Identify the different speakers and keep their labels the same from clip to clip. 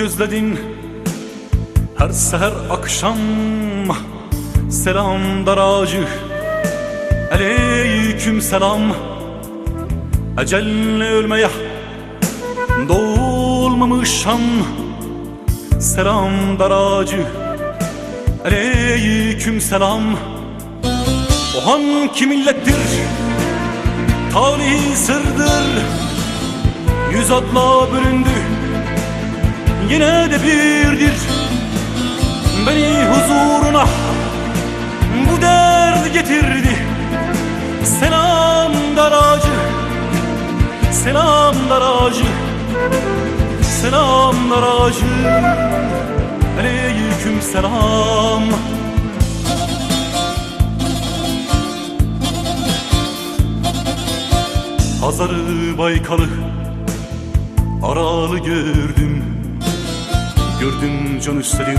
Speaker 1: özledin Her seher akşam Selam daracı Aleyküm selam. Ecelle ölmeye Doğulmamışam Selam daracı Aleyküm selam. O hangi millettir Tarihi sırdır. Yüz adla büründü Yine de birdir Beni huzuruna. Bu dert getirdi. Selam daracı Selam daracı Selam daracı Aleyküm selam. Hazarı Baykal'ı Aralı gördüm Gördüm can üstelir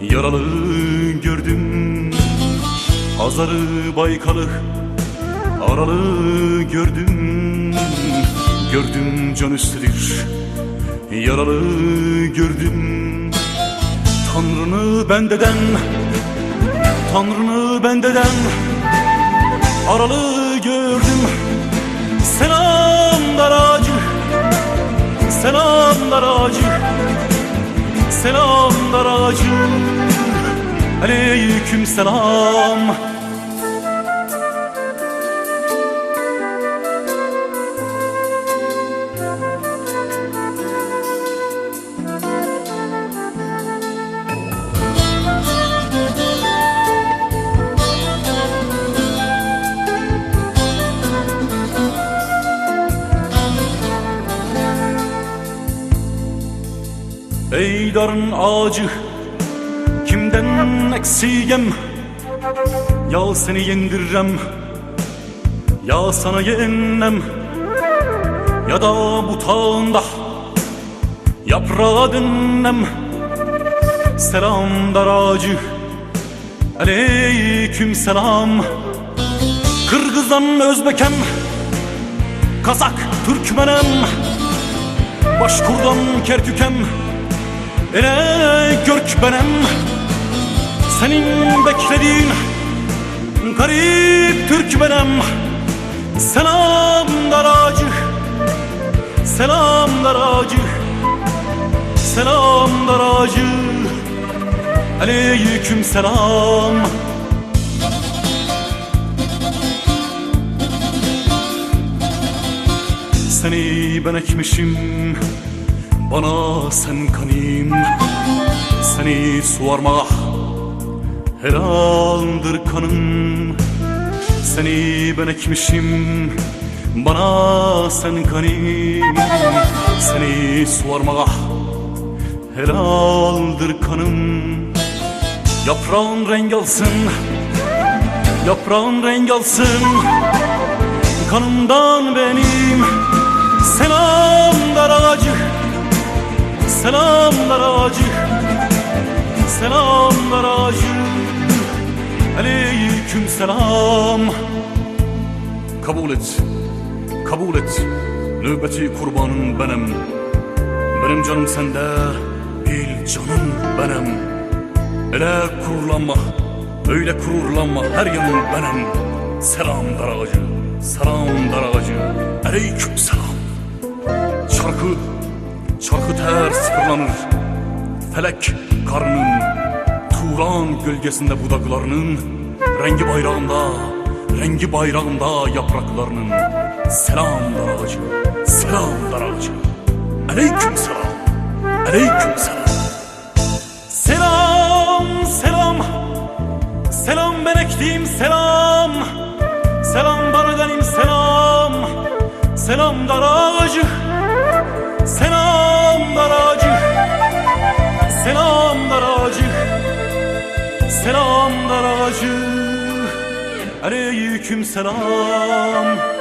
Speaker 1: Yaralı gördüm Hazarı Baykal'ı Aralı gördüm Gördüm can üstelir Yaralı gördüm Tanrını bendeden Tanrını bendeden Aralı gördüm Selam daracı Selam daracı Selam daracı Aleyküm selam Ey darın ağacı Kimden eksiyem? Ya seni yendirrem Ya sana yennem Ya da butağında Yaprağa dönnem Selam dar ağacı Aleyküm selam. Kırgızan Özbekem Kazak Türkmenem. Başkurdan Kerkükem Ele görk benim Senin beklediğin Garip Türk benim. Selam daracı Selam daracı Selam daracı Aleyküm selam. Seni ben ekmişim bana sen kanayım Seni suvarmak helaldir kanım Seni ben ekmişim. Bana sen kanayım Seni suvarmak helaldir kanım Yaprağın renk alsın Yaprağın renk alsın. Kanımdan benim Selam dar ağacı Selamlar ağacı Selamlar ağacı Aleyküm selam. Kabul et. Kabul et. Nöbeti kurbanın benim. Benim canım sende Bil canım benim. Öyle kururlanma Öyle kururlanma Her yanın benim. Selam dar ağacı Selam dar ağacı Aleyküm selam. Şarkı Çarkı ters fırlanır Felek karının Turan gölgesinde budaklarının Rengi bayrağında Rengi bayrağında yapraklarının Selam dar ağacı Selam dar ağacı Aleyküm selam Aleyküm selam. Selam selam Selam ben ektiğim selam Selam bana ganim selam Selam dar ağacı Selam daracı Selam daracı Selam daracı Aleyküm selam